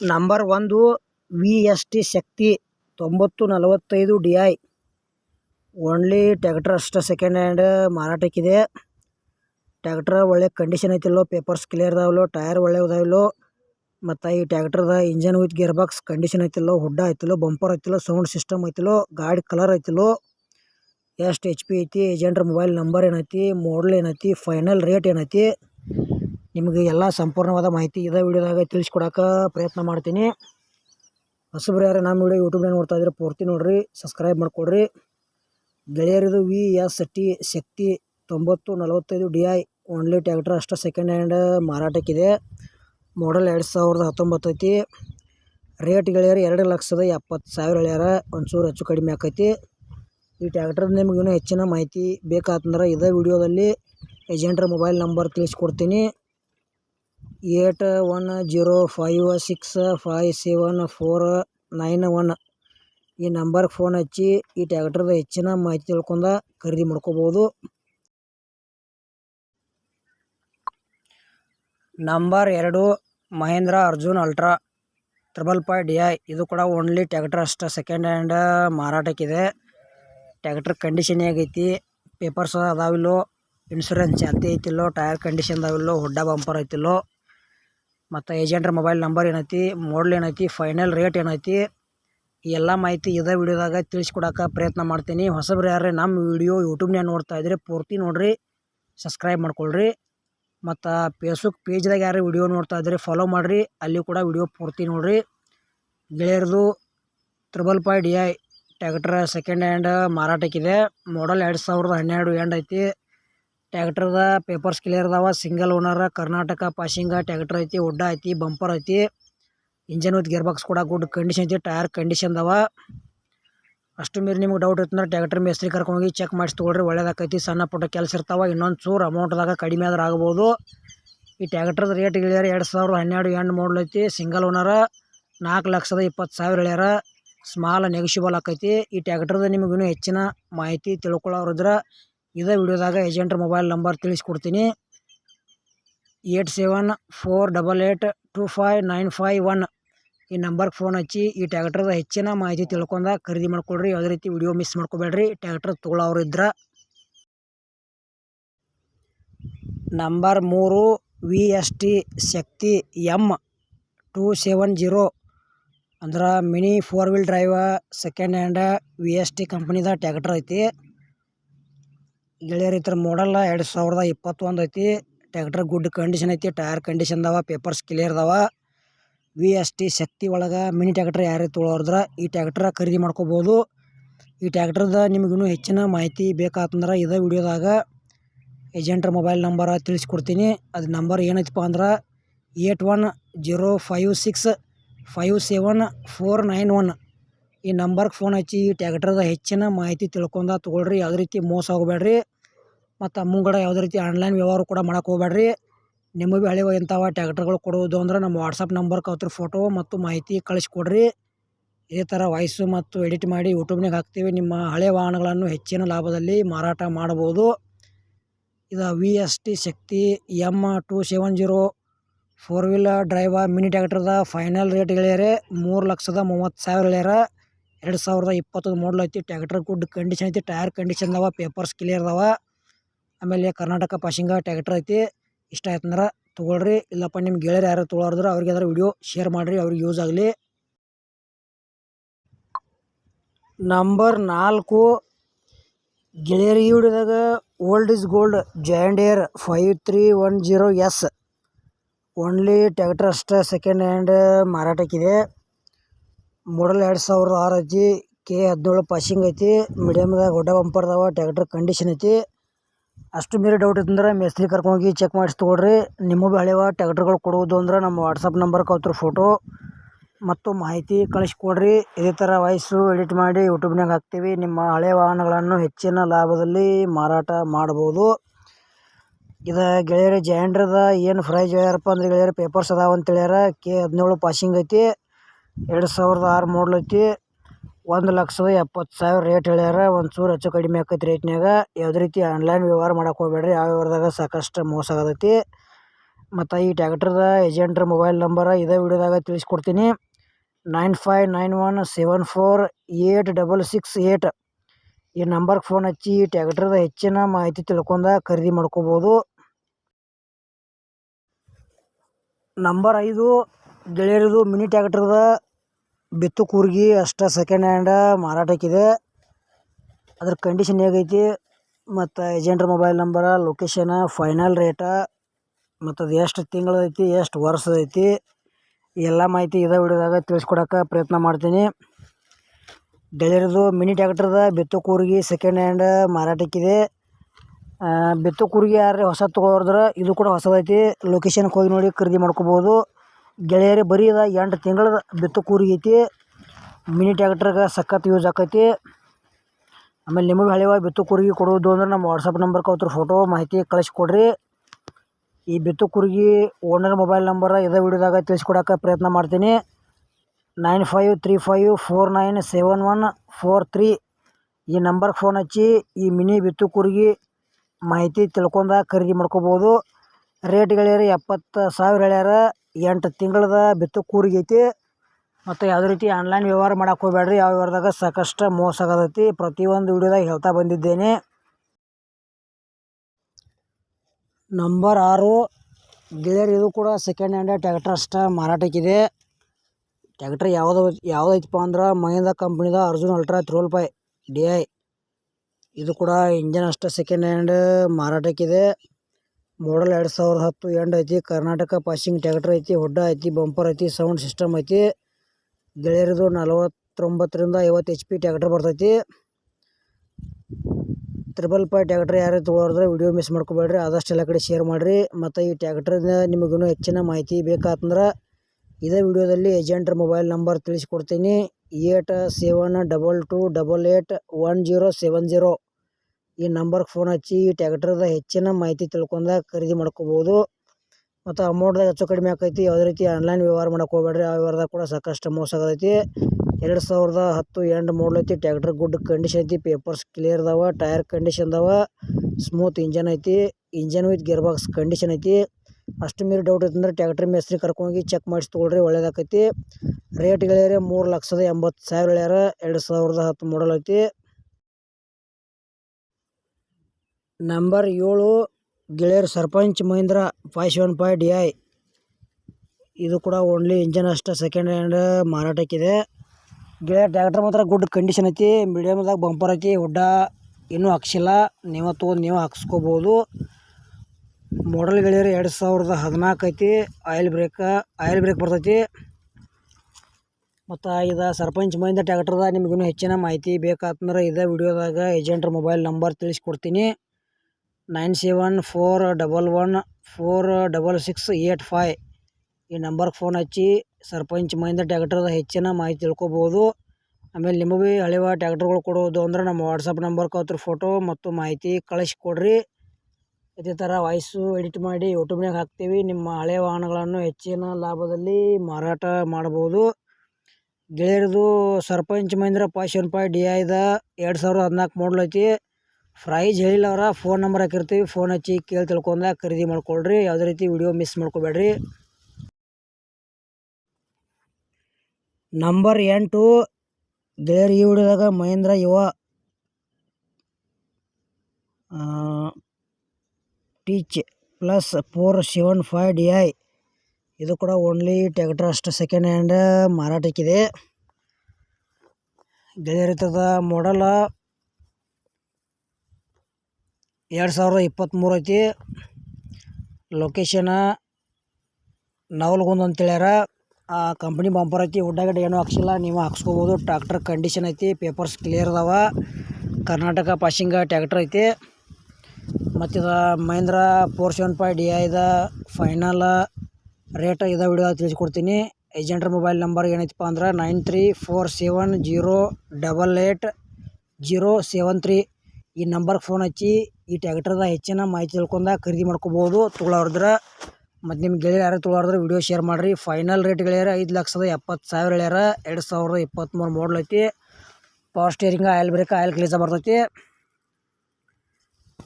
Number ಒಂದು, V S T Shakti ತೊಂಬತ್ತು ನಲವತ್ತೈದು ಡಿ ಐ. ಓನ್ಲಿ ಟ್ಯಾಕ್ಟ್ರ್ ಅಷ್ಟು ಸೆಕೆಂಡ್ ಹ್ಯಾಂಡ್ ಮಾರಾಟಕ್ಕಿದೆ. ಟ್ಯಾಕ್ಟ್ರ ಒಳ್ಳೆ ಕಂಡೀಷನ್ ಐತಿಲ್ಲೋ ಪೇಪರ್ಸ್ ಕ್ಲಿಯರ್ ಇದಾವಲ್ಲೋ ಟೈರ್ ಒಳ್ಳೆ ಇದಾವಿಲ್ಲೋ ಮತ್ತು ಈ ಟ್ಯಾಕ್ಟ್ರದ engine with gear box condition ಐತಿಲ್ಲೋ, hood ಐತಿಲ್ಲೋ ಬಂಪರ್ ಐತಿಲ್ಲೋ ಸೌಂಡ್ ಸಿಸ್ಟಮ್ ಐತಿಲ್ಲೋ, ಗಾಡಿ ಕಲರ್ ಐತಿಲ್ಲೋ, ಎಷ್ಟು ಎಚ್ ಪಿ ಐತಿ ಏಜೆಂಟ್ರ ಮೊಬೈಲ್ ನಂಬರ್ ಏನೈತಿ ಮಾಡಲ್ ಏನೈತಿ ಫೈನಲ್ ರೇಟ್ ಏನೈತಿ ನಿಮಗೆ ಎಲ್ಲ ಸಂಪೂರ್ಣವಾದ ಮಾಹಿತಿ ಇದೇ ವಿಡಿಯೋದಾಗ ತಿಳಿಸ್ಕೊಡಕ್ಕೆ ಪ್ರಯತ್ನ ಮಾಡ್ತೀನಿ. ಹೊಸಬ್ರು ಯಾರು ನಮ್ಮ ವಿಡಿಯೋ ಯೂಟ್ಯೂಬ್ನಾಗ ನೋಡ್ತಾ ಇದ್ರೆ ಪೂರ್ತಿ ನೋಡಿರಿ, ಸಬ್ಸ್ಕ್ರೈಬ್ ಮಾಡಿಕೊಡ್ರಿ. ಗೆಳೆಯರಿದು ವಿ ಎಸ್ ಟಿ ಶಕ್ತಿ ತೊಂಬತ್ತು ನಲವತ್ತೈದು ಡಿ ಐ ಓನ್ಲಿ ಟ್ಯಾಕ್ಟ್ರ್ ಅಷ್ಟು ಸೆಕೆಂಡ್ ಹ್ಯಾಂಡ್ ಮಾರಾಟಕ್ಕಿದೆ. ಮಾಡಲ್ ಎರಡು ಸಾವಿರದ ಹತ್ತೊಂಬತ್ತು ಐತಿ. ರೇಟ್ ಗೆಳೆಯರು ಎರಡು ಲಕ್ಷದ ಎಪ್ಪತ್ತು ಸಾವಿರ ಹೇಳ್ಯಾರ ಒಂಚೂರು ಹೆಚ್ಚು ಕಡಿಮೆ ಆಕೈತಿ. ಈ ಟ್ಯಾಕ್ಟ್ರದ್ದು ನಿಮ್ಗೆ ಇನ್ನೂ ಹೆಚ್ಚಿನ ಮಾಹಿತಿ ಬೇಕಾತಂದ್ರೆ ಇದೇ ವಿಡಿಯೋದಲ್ಲಿ ಏಜೆಂಟ್ರ ಮೊಬೈಲ್ ನಂಬರ್ ತಿಳಿಸ್ಕೊಡ್ತೀನಿ. Eight one zero five six five seven four nine one ಈ ನಂಬರ್ಗೆ ಫೋನ್ ಹಚ್ಚಿ ಈ ಟ್ಯಾಕ್ಟ್ರದ ಹೆಚ್ಚಿನ ಮಾಹಿತಿ ತಿಳ್ಕೊಂಡ ಖರೀದಿ ಮಾಡ್ಕೋಬೋದು. ನಂಬರ್ ಎರಡು, Mahindra Arjun ultra, triple five D I. ಇದು ಕೂಡ ಓನ್ಲಿ ಟ್ಯಾಕ್ಟರ್ ಅಷ್ಟೇ ಸೆಕೆಂಡ್ ಹ್ಯಾಂಡ್ ಮಾರಾಟಕ್ಕಿದೆ. ಟ್ಯಾಕ್ಟರ್ ಕಂಡೀಷನ್ ಆಗೈತಿ ಪೇಪರ್ಸ್ ಅದಾವಿಲ್ಲೋ ಇನ್ಶೂರೆನ್ಸ್ ಜಾತಿ ಐತಿಲ್ಲೋ ಟೈರ್ ಕಂಡೀಷನ್ ಅದಾವಿಲ್ಲೋ, ಹುಡ್ಡ ಬಂಪರ್ ಐತಿಲ್ಲೋ ಮತ್ತು ಏಜೆಂಟ್ರ ಮೊಬೈಲ್ ನಂಬರ್ ಏನೈತಿ ಮಾಡಲ್ ಏನೈತಿ ಫೈನಲ್ ರೇಟ್ ಏನೈತಿ, ಎಲ್ಲ ಮಾಹಿತಿ ಇದೇ ವಿಡಿಯೋದಾಗ ತಿಳಿಸ್ಕೊಡಕ್ಕೆ ಪ್ರಯತ್ನ ಮಾಡ್ತೀನಿ. ಹೊಸಬ್ರು ಯಾರೇ ನಮ್ಮ ವಿಡಿಯೋ ಯೂಟ್ಯೂಬ್ನ್ಯಾಗ ನೋಡ್ತಾ ಇದ್ರೆ ಪೂರ್ತಿ ನೋಡಿರಿ ಸಬ್ಸ್ಕ್ರೈಬ್ ಮಾಡ್ಕೊಳ್ರಿ. ಮತ್ತು ಫೇಸ್ಬುಕ್ ಪೇಜ್ದಾಗ ಯಾರು ವಿಡಿಯೋ ನೋಡ್ತಾ ಇದ್ರೆ ಫಾಲೋ ಮಾಡಿರಿ ಅಲ್ಲಿ ಕೂಡ ವಿಡಿಯೋ ಪೂರ್ತಿ ನೋಡಿರಿ. ಗೆಳೆಯರದು triple five D I tractor second hand ಮಾರಾಟಕ್ಕಿದೆ. Model ಎರಡು ಸಾವಿರದ ಹನ್ನೆರಡು ಎಂಡ್ ಐತಿ. ಟ್ಯಾಕ್ಟ್ರದ ಪೇಪರ್ಸ್ ಕ್ಲಿಯರ್ ಅದಾವ. Single owner, Karnataka passing, tractor ಐತಿ ಉಡ್ಡ ಐತಿ, ಬಂಪರ್ ಐತಿ. ಇಂಜನ್ ವಿತ್ ಗೇರ್ ಬಾಕ್ಸ್ ಕೂಡ ಗುಡ್ ಕಂಡೀಷನ್ ಐತಿ, ಟೈರ್ ಕಂಡೀಷನ್ ಅದಾವ. ಅಷ್ಟು ಮೀರಿ ನಿಮ್ಗೆ ಡೌಟ್ ಇತ್ತಂದ್ರೆ ಟ್ಯಾಕ್ಟರ್ ಮೇಸ್ತ್ರಿ ಕರ್ಕೊಂಡೋಗಿ ಚೆಕ್ ಮಾಡಿಸಿ ತೊಗೊಳ್ರಿ, ಒಳ್ಳೇದಾಕೈತಿ, ಸಣ್ಣ ಪುಟ್ಟ ಕೆಲಸ ಇರ್ತಾವ, ಇನ್ನೊಂದು ಚೂರು ಅಮೌಂಟ್ದಾಗ ಕಡಿಮೆ ಆದ್ರೆ ಆಗ್ಬೋದು. ಈ ಟ್ಯಾಕ್ಟ್ರದ ರೇಟ್ ಇಳಿಯಾರ ಎರಡು ಸಾವಿರದ ಹನ್ನೆರಡು ಎಂಟು ಮಾಡಲ್ ಐತಿ ಸಿಂಗಲ್ ಓನರ ನಾಲ್ಕು ಲಕ್ಷದ ಇಪ್ಪತ್ತು ಸಾವಿರ ಇಳಿಯಾರ. ಸ್ಮಾಲ್ ನೆಗೆಶಿಬಲ್ ಆಕೈತಿ. ಈ ಟ್ಯಾಕ್ಟ್ರದ ನಿಮಗೂ ಹೆಚ್ಚಿನ ಮಾಹಿತಿ ತಿಳ್ಕೊಳ್ಳೋರಿದ್ರೆ ಇದೇ ವಿಡಿಯೋದಾಗ ಏಜೆಂಟ್ರ ಮೊಬೈಲ್ ನಂಬರ್ ತಿಳಿಸ್ಕೊಡ್ತೀನಿ. Eight seven four double eight two five nine five one ಈ ನಂಬರ್ಗೆ ಫೋನ್ ಹಚ್ಚಿ, ಈ ಟ್ಯಾಕ್ಟ್ರದ ಹೆಚ್ಚಿನ ಮಾಹಿತಿ ತಿಳ್ಕೊಂಡ ಖರೀದಿ ಮಾಡ್ಕೊಳ್ರಿ ಯಾವುದೇ ರೀತಿ ವಿಡಿಯೋ ಮಿಸ್ ಮಾಡ್ಕೋಬೇಡ್ರಿ. ಟ್ಯಾಕ್ಟ್ರ್ ತೊಗೊಳೋರು ಇದ್ರೆ. ನಂಬರ್ ಮೂರು V S T Shakti M two seven zero ಅಂದ್ರೆ mini four wheel drive second hand V S T ಕಂಪ್ನಿದ tractor ಐತಿ. ಗೆಳೆಯರ ಇತರ ಮಾಡಲ್ಲ ಎರಡು ಸಾವಿರದ ಇಪ್ಪತ್ತೊಂದು ಐತಿ. ಟ್ಯಾಕ್ಟ್ರ್ ಗುಡ್ ಕಂಡೀಷನ್ ಐತಿ ಟೈರ್ ಕಂಡೀಷನ್ ಅದಾವ ಪೇಪರ್ಸ್ ಕ್ಲಿಯರ್ ಅದಾವ ವಿ ಎಸ್ ಟಿ ಶಕ್ತಿ ಒಳಗೆ ಮಿನಿ ಟ್ಯಾಕ್ಟ್ರ್ ಯಾರು ತೊಳೋದ್ರೆ ಈ ಟ್ಯಾಕ್ಟ್ರ ಖರೀದಿ ಮಾಡ್ಕೋಬೋದು. ಈ ಟ್ಯಾಕ್ಟ್ರದ ನಿಮಗಿನ್ನೂ ಹೆಚ್ಚಿನ ಮಾಹಿತಿ ಬೇಕಾತಂದ್ರೆ ಇದೇ ವಿಡಿಯೋದಾಗ ಏಜೆಂಟ್ರ ಮೊಬೈಲ್ ನಂಬರ್ ತಿಳಿಸ್ಕೊಡ್ತೀನಿ. ಅದು ನಂಬರ್ ಏನೈತಪ್ಪ ಅಂದ್ರೆ eight one zero five six five seven four nine one ಈ ನಂಬರ್ಗೆ ಫೋನ್ ಹಚ್ಚಿ ಈ ಟ್ಯಾಕ್ಟ್ರದ ಹೆಚ್ಚಿನ ಮಾಹಿತಿ ತಿಳ್ಕೊಂಡ ತೊಗೊಳ್ರಿ ಯಾವುದೇ ರೀತಿ ಮೋಸ ಹೋಗಬೇಡ್ರಿ ಮತ್ತು ಮುಂಗಡ ಯಾವುದೇ ರೀತಿ ಆನ್ಲೈನ್ ವ್ಯವಹಾರ ಕೂಡ ಮಾಡಕ್ಕೆ ಹೋಗ್ಬ್ಯಾಡ್ರಿ ನಿಮಗೆ ಭೀ ಹಳೆವ ಇಂಥವ ಟ್ಯಾಕ್ಟರ್ಗಳು ಕೊಡುವುದು ಅಂದ್ರೆ ನಮ್ಮ ವಾಟ್ಸಪ್ ನಂಬರ್ಗೆ ಅವ್ರ ಫೋಟೋ ಮತ್ತು ಮಾಹಿತಿ ಕಳಿಸ್ಕೊಡ್ರಿ. ಇದೇ ಥರ ವಾಯ್ಸು ಮತ್ತು ಎಡಿಟ್ ಮಾಡಿ ಯೂಟ್ಯೂಬ್ನಾಗ ಹಾಕ್ತೀವಿ. ನಿಮ್ಮ ಹಳೆ ವಾಹನಗಳನ್ನು ಹೆಚ್ಚಿನ ಲಾಭದಲ್ಲಿ ಮಾರಾಟ ಮಾಡ್ಬೋದು ಇದು V S T Shakti M two seven zero four wheeler drive mini ಟ್ಯಾಕ್ಟರ್ದ final rate ಹೇಳ್ಯಾರೆ ಮೂರು ಲಕ್ಷದ ಮೂವತ್ತು ಸಾವಿರ ಹೇಳ್ಯಾರ ಎರಡು ಸಾವಿರದ ಇಪ್ಪತ್ತೊಂದು ಮಾಡಲ್ ಐತಿ. ಟ್ಯಾಕ್ಟರ್ ಗುಡ್ ಕಂಡೀಷನ್ ಐತಿ ಟೈರ್ ಕಂಡೀಷನ್ ಅದಾವ ಪೇಪರ್ಸ್ ಕ್ಲಿಯರ್ ಅದಾವ ಆಮೇಲೆ ಕರ್ನಾಟಕ ಪಾಸಿಂಗ ಟ್ಯಾಕ್ಟ್ರ್ ಐತಿ. ಇಷ್ಟ ಆಯ್ತಂದ್ರೆ ತೊಗೊಳ್ರಿ. ಇಲ್ಲಪ್ಪ ನಿಮ್ಮ ಗೆಳೆಯರು ಯಾರು ತೊಗೊಳಿದ್ರೆ ಅವ್ರಿಗೆ ಯಾವ್ದಾರು ವಿಡಿಯೋ ಶೇರ್ ಮಾಡಿರಿ. ಅವ್ರಿಗೆ ಯೂಸ್ ಆಗಲಿ. ನಂಬರ್ ನಾಲ್ಕು. ಗೆಳೆಯರಿ ಹಿಡಿದಾಗ old is gold John Deere five three one zero S. Only tractor ಅಷ್ಟೇ ಸೆಕೆಂಡ್ ಹ್ಯಾಂಡ್ ಮಾರಾಟಕ್ಕಿದೆ. ಮಾಡಲ್ ಎರಡು ಸಾವಿರದ ಆರು ಐತಿ ಕೆ ಹದಿನೇಳು ಪಾಸಿಂಗ್ ಐತಿ. ಮೀಡಿಯಮ್ದಾಗ ದೊಡ್ಡ ಬಂಪರ್ ಟ್ಯಾಕ್ಟ್ರ್ ಕಂಡೀಷನ್ ಐತಿ. ಅಷ್ಟು ಮೀರಿ ಡೌಟ್ ಇತ್ತಂದ್ರೆ ಮೇಸ್ತ್ರಿ ಕರ್ಕೊಂಡೋಗಿ ಚೆಕ್ ಮಾಡಿಸಿ ತೊಗೊಳ್ರಿ. ನಿಮ್ಮ ಭೀ ಹಳೆವ ಟ್ಯಾಕ್ಟ್ರ್ಗಳು ಕೊಡುವುದು ಅಂದ್ರೆ ನಮ್ಮ ವಾಟ್ಸಪ್ ನಂಬರ್ ಕೌತ್ರ ಫೋಟೋ ಮತ್ತು ಮಾಹಿತಿ ಕಳಿಸ್ಕೊಡ್ರಿ. ಇದೇ ಥರ ವಾಯ್ಸು ಎಡಿಟ್ ಮಾಡಿ ಯೂಟ್ಯೂಬ್ನಾಗ ಹಾಕ್ತೀವಿ. ನಿಮ್ಮ ಹಳೆಯ ವಾಹನಗಳನ್ನು ಹೆಚ್ಚಿನ ಲಾಭದಲ್ಲಿ ಮಾರಾಟ ಮಾಡ್ಬೋದು. ಇದು ಗೆಳೆಯರ ಜಾಂಡ್ರದ ಏನು ಫ್ರೈಜ್ ಹೇಳ್ಯಾರಪ್ಪ ಅಂದ್ರೆ ಗೆಳೆಯರ ಪೇಪರ್ಸ್ ಅದಾವ ಅಂತ ಹೇಳ್ಯಾರ. ಕೆ ಹದಿನೇಳು ಪಾಸಿಂಗ್ ಐತಿ. ಎರಡು ಸಾವಿರದ ಆರು ಮಾಡಲ್ ಐತಿ. ಒಂದು ಲಕ್ಷದ ಎಪ್ಪತ್ತು ಸಾವಿರ ರೇಟ್ ಹೇಳ್ಯಾರ. ಒಂದು ಚೂರು ಹೆಚ್ಚು ಕಡಿಮೆ ಆಕೈತಿ ರೇಟ್ನ್ಯಾಗ ಯಾವುದೇ ರೀತಿ ಆನ್ಲೈನ್ ವ್ಯವಹಾರ ಮಾಡೋಕೆ ಹೋಗ್ಬೇಡ್ರಿ. ಯಾವ ವ್ಯವಹಾರದಾಗ ಸಾಕಷ್ಟು ಮೋಸ ಆಗತೈತಿ. ಮತ್ತು ಈ ಟ್ಯಾಕ್ಟ್ರದ ಏಜೆಂಟ್ರ ಮೊಬೈಲ್ ನಂಬರ ಇದೇ ವಿಡಿಯೋದಾಗ ತಿಳಿಸ್ಕೊಡ್ತೀನಿ. Nine five nine one seven four eight double six eight ಈ ನಂಬರ್ಗೆ ಫೋನ್ ಹಚ್ಚಿ ಈ ಟ್ಯಾಕ್ಟ್ರದ ಹೆಚ್ಚಿನ ಮಾಹಿತಿ ತಿಳ್ಕೊಂಡ ಖರೀದಿ ಮಾಡ್ಕೋಬೋದು. ನಂಬರ್ ಐದು, ಗೆಳೆಯರದು ಮಿನಿ ಟ್ಯಾಕ್ಟ್ರದ ಬಿತ್ತು ಕೂರ್ಗಿ, ಅಷ್ಟ ಸೆಕೆಂಡ್ ಹ್ಯಾಂಡ ಮಾರಾಟಕ್ಕಿದೆ. ಅದ್ರ ಕಂಡೀಷನ್ ಹೇಗೈತಿ, ಮತ್ತು ಏಜೆಂಟ್ರ mobile number location final rate ಮತ್ತು ಅದು ಎಷ್ಟು ತಿಂಗಳದೈತಿ ಎಷ್ಟು ವರ್ಷದೈತಿ ಎಲ್ಲ ಮಾಹಿತಿ ಇದೇ ವಿಡಿಯೋದಾಗ ತಿಳಿಸ್ಕೊಡೋಕೆ ಪ್ರಯತ್ನ ಮಾಡ್ತೀನಿ. ಡೆಲಿವರಿದು ಮಿನಿ ಟ್ಯಾಕ್ಟ್ರದ ಬಿತ್ತು ಕೂರ್ಗಿ ಸೆಕೆಂಡ್ ಹ್ಯಾಂಡ್ ಮಾರಾಟಕ್ಕಿದೆ. ಬಿತ್ತು ಕೂರ್ಗಿ ಯಾರು ಹೊಸ ತೊಗೊಳೋದ್ರೆ ಇದು ಕೂಡ ಹೊಸದೈತಿ. ಲೊಕೇಶನ್ಗೆ ಹೋಗಿ ನೋಡಿ ಖರೀದಿ ಮಾಡ್ಕೋಬೋದು. ಗೆಳೆಯರೇ, ಬರೀ ಅದ ಎಂಟು ತಿಂಗಳದ ಬಿತ್ತು ಕೂರಿಗೈತಿ ಐತಿ. ಮಿನಿ ಟ್ಯಾಕ್ಟ್ರಿಗೆ ಸಖತ್ ಯೂಸ್ ಆಕೈತಿ. ಆಮೇಲೆ ನಿಮಗೆ ಹಳೆವ ಬಿತ್ತು ಕೂರ್ಗಿ ಕೊಡೋದು ಅಂದ್ರೆ ನಮ್ಮ ವಾಟ್ಸಪ್ ನಂಬರ್ಗೆ ಅವ್ರ ಫೋಟೋ ಮಾಹಿತಿ ಕಳಿಸ್ಕೊಡ್ರಿ. ಈ ಬಿತ್ತು ಕೂರ್ಗಿ ಓನರ್ ಮೊಬೈಲ್ ನಂಬರ್ ಇದೇ ವಿಡಿಯೋದಾಗ ತಿಳಿಸ್ಕೊಡೋಕೆ ಪ್ರಯತ್ನ ಮಾಡ್ತೀನಿ. Nine five three five four nine seven one four three ಈ ನಂಬರ್ಗೆ ಫೋನ್ ಹಚ್ಚಿ ಈ ಮಿನಿ ಬಿತ್ತು ಕೂರ್ಗಿ ಮಾಹಿತಿ ತಿಳ್ಕೊಂಡ ಖರೀದಿ ಮಾಡ್ಕೋಬೋದು. ರೇಟ್ ಗೆಳೆಯರು, ಎಪ್ಪತ್ತು ಸಾವಿರ ಹೇಳ್ಯಾರ. ಎಂಟು ತಿಂಗಳದ ಬಿತ್ತು ಕೂರಿಗೈತಿ. ಮತ್ತು ಯಾವುದೇ ರೀತಿ ಆನ್ಲೈನ್ ವ್ಯವಹಾರ ಮಾಡೋಕೆ ಹೋಗ್ಬೇಡ್ರಿ. ಯಾವ ವ್ಯವಹಾರದಾಗ ಸಾಕಷ್ಟು ಮೋಸ ಆಗತೈತಿ. ಪ್ರತಿಯೊಂದು ವಿಡಿಯೋದಾಗ ಹೇಳ್ತಾ ಬಂದಿದ್ದೇನೆ. ನಂಬರ್ ಆರು, ಗೆಳೆಯರು ಇದು ಕೂಡ ಸೆಕೆಂಡ್ ಹ್ಯಾಂಡ್ ಟ್ಯಾಕ್ಟರ್ ಅಷ್ಟೇ ಮಾರಾಟಕ್ಕಿದೆ. ಟ್ಯಾಕ್ಟ್ರ್ ಯಾವುದು ಯಾವುದೈತಪ್ಪ ಅಂದ್ರೆ Mahindra ಕಂಪ್ನಿದ Arjun ultra triple five D I ಇದು ಕೂಡ ಇಂಜನ್ ಅಷ್ಟೇ ಸೆಕೆಂಡ್ ಹ್ಯಾಂಡ್ ಮಾರಾಟಕ್ಕಿದೆ. ಮಾಡಲ್ ಎರಡು ಸಾವಿರದ ಹತ್ತು ಎಂಡ್ ಐತಿ. ಕರ್ನಾಟಕ ಪಾಸಿಂಗ್ ಟ್ಯಾಕ್ಟರ್ ಐತಿ, ಹೊಡ್ಡ ಐತಿ, ಬಂಪರ್ ಐತಿ, ಸೌಂಡ್ ಸಿಸ್ಟಮ್ ಐತಿ. ಗೆಳೆಯರದು ನಲವತ್ತೊಂಬತ್ತರಿಂದ ಐವತ್ತು ಎಚ್ ಪಿ ಟ್ಯಾಕ್ಟರ್ ಬರ್ತೈತಿ. ತ್ರಿಬಲ್ ಪೈ ಟ್ಯಾಕ್ಟರ್ ಯಾರು ತೊಗೊಳೋದ್ರೆ ವಿಡಿಯೋ ಮಿಸ್ ಮಾಡ್ಕೋಬೇಡ್ರಿ. ಆದಷ್ಟು ಎಲ್ಲ ಕಡೆ ಶೇರ್ ಮಾಡಿರಿ. ಮತ್ತು ಈ ಟ್ಯಾಕ್ಟ್ರಿಂದ ನಿಮಗೂ ಹೆಚ್ಚಿನ ಮಾಹಿತಿ ಬೇಕಾತಂದ್ರೆ ಇದೇ ವಿಡಿಯೋದಲ್ಲಿ ಏಜೆಂಟ್ರ ಮೊಬೈಲ್ ನಂಬರ್ ತಿಳಿಸ್ಕೊಡ್ತೀನಿ eight seven double two double eight one zero seven zero ಈ ನಂಬರ್ಗೆ ಫೋನ್ ಹಚ್ಚಿ, ಈ ಟ್ಯಾಕ್ಟ್ರದ ಹೆಚ್ಚಿನ ಮಾಹಿತಿ ತಿಳ್ಕೊಂಡ ಖರೀದಿ ಮಾಡ್ಕೋಬೋದು. ಮತ್ತು ಅಮೌಂಟ್ದಾಗ ಹೆಚ್ಚು ಕಡಿಮೆ ಆಕೈತಿ, ಯಾವುದೇ ರೀತಿ ಆನ್ಲೈನ್ ವ್ಯವಹಾರ ಮಾಡಕ್ಕೆ ಹೋಗ್ಬೇಡ್ರಿ, ಆ ವ್ಯವಹಾರದಾಗ ಕೂಡ ಸಾಕಷ್ಟು ಮೋಸ ಆಗತೈತಿ ಎರಡು ಸಾವಿರದ ಹತ್ತು ಎಂಡ್ ಮಾಡಲ್ ಐತಿ ಟ್ಯಾಕ್ಟ್ರ್ ಗುಡ್ ಕಂಡೀಷನ್ ಐತಿ ಪೇಪರ್ಸ್ ಕ್ಲಿಯರ್ ಅದಾವ ಟೈರ್ ಕಂಡೀಷನ್ ಅದಾವ ಸ್ಮೂತ್ ಇಂಜನ್ ಐತಿ engine with gear box condition ಐತಿ. ಅಷ್ಟು ಮೀರಿ ಡೌಟ್ ಐತಂದ್ರೆ ಟ್ಯಾಕ್ಟ್ರಿ ಮೇಸ್ತ್ರಿ ಕರ್ಕೊಂಡೋಗಿ ಚೆಕ್ ಮಾಡಿಸಿ ತೊಗೊಳ್ರಿ, ಒಳ್ಳೇದಾಕೈತಿ. ರೇಟ್ ಮೂರು ಲಕ್ಷದ ಎಂಬತ್ತು ಸಾವಿರ ಹೇಳ್ಯಾರ ಎರಡು ಸಾವಿರದ ಹತ್ತು ಮಾಡಲ್ ಐತಿ. ನಂಬರ್ ಏಳು ಗೆಳೆಯರು Sarpanch Mahindra five seven five D I. ಇದು ಕೂಡ ಓನ್ಲಿ ಇಂಜನ್ ಅಷ್ಟೇ ಸೆಕೆಂಡ್ ಹ್ಯಾಂಡ್ ಮಾರಾಟಕ್ಕಿದೆ. ಗೆಳೆಯರ್ ಟ್ಯಾಕ್ಟ್ರ್ ಮಾತ್ರ ಗುಡ್ ಕಂಡೀಷನ್ ಐತಿ ಮೀಡಿಯಮ್ದಾಗ ಬಂಪರ್ ಐತಿ ಹುಡ್ಡ ಇನ್ನೂ ಹಾಕ್ಸಿಲ್ಲ. ನೀವು ತೊಗೊಂಡು ನೀವು ಹಾಕ್ಸ್ಕೋಬೋದು. ಮಾಡಲ್ ಗೆಳೆಯರು ಎರಡು ಸಾವಿರದ ಹದಿನಾಲ್ಕು ಐತಿ ಆಯಿಲ್ ಬ್ರೇಕ್ ಆಯಿಲ್ ಬ್ರೇಕ್ ಬರ್ತೈತಿ. ಮತ್ತು ಇದು ಸರ್ಪಂಚ್ ಮಹಿಂದ್ರ ಟ್ಯಾಕ್ಟ್ರದ ನಿಮಗಿನ್ನೂ ಹೆಚ್ಚಿನ ಮಾಹಿತಿ ಬೇಕಾತಂದ್ರೆ ಇದೇ ವಿಡಿಯೋದಾಗ ಏಜೆಂಟ್ರ ಮೊಬೈಲ್ ನಂಬರ್ ತಿಳಿಸ್ಕೊಡ್ತೀನಿ. Nine seven four double one four double six eight five ಈ ನಂಬರ್ಗೆ ಫೋನ್ ಹಚ್ಚಿ ಸರ್ಪಂಚ್ ಮಹಿಂದ್ರ ಟ್ಯಾಕ್ಟ್ರದ ಹೆಚ್ಚಿನ ಮಾಹಿತಿ ತಿಳ್ಕೊಬೋದು. ಆಮೇಲೆ ನಿಮಗೆ ಹಳೆವ ಟ್ಯಾಕ್ಟ್ರ್ಗಳು ಕೊಡೋದು ಅಂದ್ರೆ ನಮ್ಮ ವಾಟ್ಸಪ್ ನಂಬರ್ಗೆ ಅವ್ರ ಫೋಟೋ ಮತ್ತು ಮಾಹಿತಿ ಕಳಿಸಿ ಕೊಡ್ರಿ. ಇದೇ ಥರ ವಾಯ್ಸು ಎಡಿಟ್ ಮಾಡಿ ಯೂಟ್ಯೂಬ್ನಾಗ ಹಾಕ್ತೀವಿ. ನಿಮ್ಮ ಹಳೆ ವಾಹನಗಳನ್ನು ಹೆಚ್ಚಿನ ಲಾಭದಲ್ಲಿ ಮಾರಾಟ ಮಾಡ್ಬೋದು. ಗೆಳೆಯರದು ಸರ್ಪಂಚ್ ಮಹೇಂದ್ರ ಪಾಶನ್ ಪಾಯ್ ಡಿ ಐದ ಎರಡು ಸಾವಿರದ ಹದಿನಾಲ್ಕು ಐತಿ. ಪ್ರೈಸ್ ಹೇಳಿಲ್ಲ ಅವರ ಫೋನ್ ನಂಬರ್ ಹಾಕಿರ್ತೀವಿ ಫೋನ್ ಹಚ್ಚಿ ಕೇಳಿ ತಿಳ್ಕೊಂಡ ಖರೀದಿ ಮಾಡ್ಕೊಳ್ರಿ, ಯಾವುದೇ ರೀತಿ ವಿಡಿಯೋ ಮಿಸ್ ಮಾಡ್ಕೋಬೇಡ್ರಿ. ನಂಬರ್ ಎಂಟು ಗೆಳೆಯರು ಈ ವಿಡಿಯೋದಾಗ Mahindra Yuvo tech plus four seven five D I ಇದು ಕೂಡ ಓನ್ಲಿ ಟ್ಯಾಕ್ಟರ್ ಅಷ್ಟು ಸೆಕೆಂಡ್ ಹ್ಯಾಂಡ್ ಮಾರಾಟಕ್ಕಿದೆ. ಗೆಳೆಯರಿತದ ಮಾಡಲ ಎರಡು ಸಾವಿರದ ಇಪ್ಪತ್ತ್ಮೂರು ಐತಿ. ಲೊಕೇಶನ ನವಲ್ಗುಂದ್ ಅಂತ ಹೇಳ್ಯಾರ. ಆ ಕಂಪ್ನಿ ಬಂಪರ್ ಐತಿ. ಉಡ್ಡಾಗಡ್ಡೆ ಏನೂ ಹಾಕ್ಸಿಲ್ಲ. ನೀವು ಹಾಕ್ಸ್ಕೊಬೋದು. ಟ್ರ್ಯಾಕ್ಟರ್ ಕಂಡೀಷನ್ ಐತಿ. ಪೇಪರ್ಸ್ ಕ್ಲಿಯರ್ ಅದಾವ. ಕರ್ನಾಟಕ ಪಾಸಿಂಗ ಟ್ಯಾಕ್ಟರ್ ಐತಿ. ಮತ್ತು ಇದು Mahindra four seven five D ಐದ ಫೈನಲ್ ರೇಟ್ ಇದ ವಿಡಿಯೋ ತಿಳಿಸ್ಕೊಡ್ತೀನಿ. ಏಜೆಂಟ್ರ ಮೊಬೈಲ್ ನಂಬರ್ ಏನೈತಪ್ಪ ಅಂದ್ರೆ nine three four seven zero double eight zero seven three ಈ ನಂಬರ್ಗೆ ಫೋನ್ ಹಚ್ಚಿ, ಈ ಟ್ಯಾಕ್ಟ್ರದ ಹೆಚ್ಚಿನ ಮಾಹಿತಿ ತಿಳ್ಕೊಂಡ ಖರೀದಿ ಮಾಡ್ಕೋಬೋದು. ತೊಗೊಳೋರ್ದ್ರ ಮತ್ತು ನಿಮ್ಮ ಗೆಳೆಯರು ಯಾರು ತೊಗೊಳೋದ್ರೆ ವಿಡಿಯೋ ಶೇರ್ ಮಾಡಿರಿ. ಫೈನಲ್ ರೇಟ್ ಗೆಳೆಯರ ಐದು ಲಕ್ಷದ ಎಪ್ಪತ್ತು ಸಾವಿರ ಹೇಳ್ಯಾರ ಎರಡು ಸಾವಿರದ ಇಪ್ಪತ್ತ್ಮೂರು ಮಾಡಲ್ ಐತಿ. Power steering oil brake oil ಕ್ಲೀಸ ಬರ್ತೈತಿ.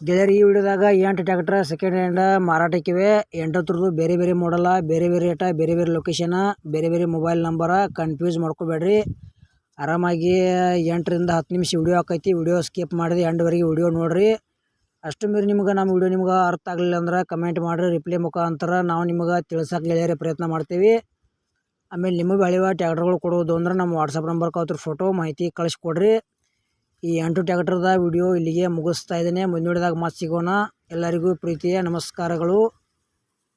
ಗೆಳೆಯರು ಈ ವಿಡಿಯೋದಾಗ ಎಂಟು ಟ್ಯಾಕ್ಟ್ರ ಸೆಕೆಂಡ್ ಹ್ಯಾಂಡ್ ಮಾರಾಟಕ್ಕಿವೆ ಎಂಟತ್ರದ್ದು ಬೇರೆ ಬೇರೆ ಮಾಡಲ್ಲ ಬೇರೆ ಬೇರೆ ರೇಟ ಬೇರೆ ಬೇರೆ ಲೊಕೇಶನ ಬೇರೆ ಬೇರೆ ಮೊಬೈಲ್ ನಂಬರ ಕನ್ಫ್ಯೂಸ್ ಮಾಡ್ಕೋಬೇಡ್ರಿ. ಆರಾಮಾಗಿ ಎಂಟರಿಂದ ಹತ್ತು ನಿಮಿಷ ವಿಡಿಯೋ ಆಕೈತಿ. ವಿಡಿಯೋ ಸ್ಕಿಪ್ ಮಾಡಿದೆ ಎಂಡ್ವರೆಗೆ ವಿಡಿಯೋ ನೋಡಿರಿ. ಅಷ್ಟು ಮೀರಿ ನಿಮ್ಗೆ ನಮ್ಮ ವಿಡಿಯೋ ನಿಮ್ಗೆ ಅರ್ಥ ಆಗಲಿಲ್ಲ ಅಂದ್ರೆ ಕಮೆಂಟ್ ಮಾಡಿರಿ. ರಿಪ್ಲೈ ಮುಖಾಂತರ ನಾವು ನಿಮ್ಗೆ ತಿಳ್ಸಕ್ಕೆ ಗೆಳೆಯರಿ ಪ್ರಯತ್ನ ಮಾಡ್ತೀವಿ. ಆಮೇಲೆ ನಿಮಗೆ ಬೆಳೆಯುವ ಟ್ಯಾಕ್ಟರ್ಗಳು ಕೊಡೋದು ಅಂದ್ರೆ ನಮ್ಮ ವಾಟ್ಸಪ್ ನಂಬರ್ಗೆ ಅವ್ರ ಫೋಟೋ ಮಾಹಿತಿ ಕಳಿಸ್ಕೊಡ್ರಿ. ಈ ಎಂಟು ಟ್ಯಾಕ್ಟರ್ದ ವಿಡಿಯೋ ಇಲ್ಲಿಗೆ ಮುಗಿಸ್ತಾ ಇದ್ದೇನೆ. ಮುಂದಿನದಾಗ ಮತ್ತೆ ಸಿಗೋಣ. ಎಲ್ಲರಿಗೂ ಪ್ರೀತಿಯ ನಮಸ್ಕಾರಗಳು.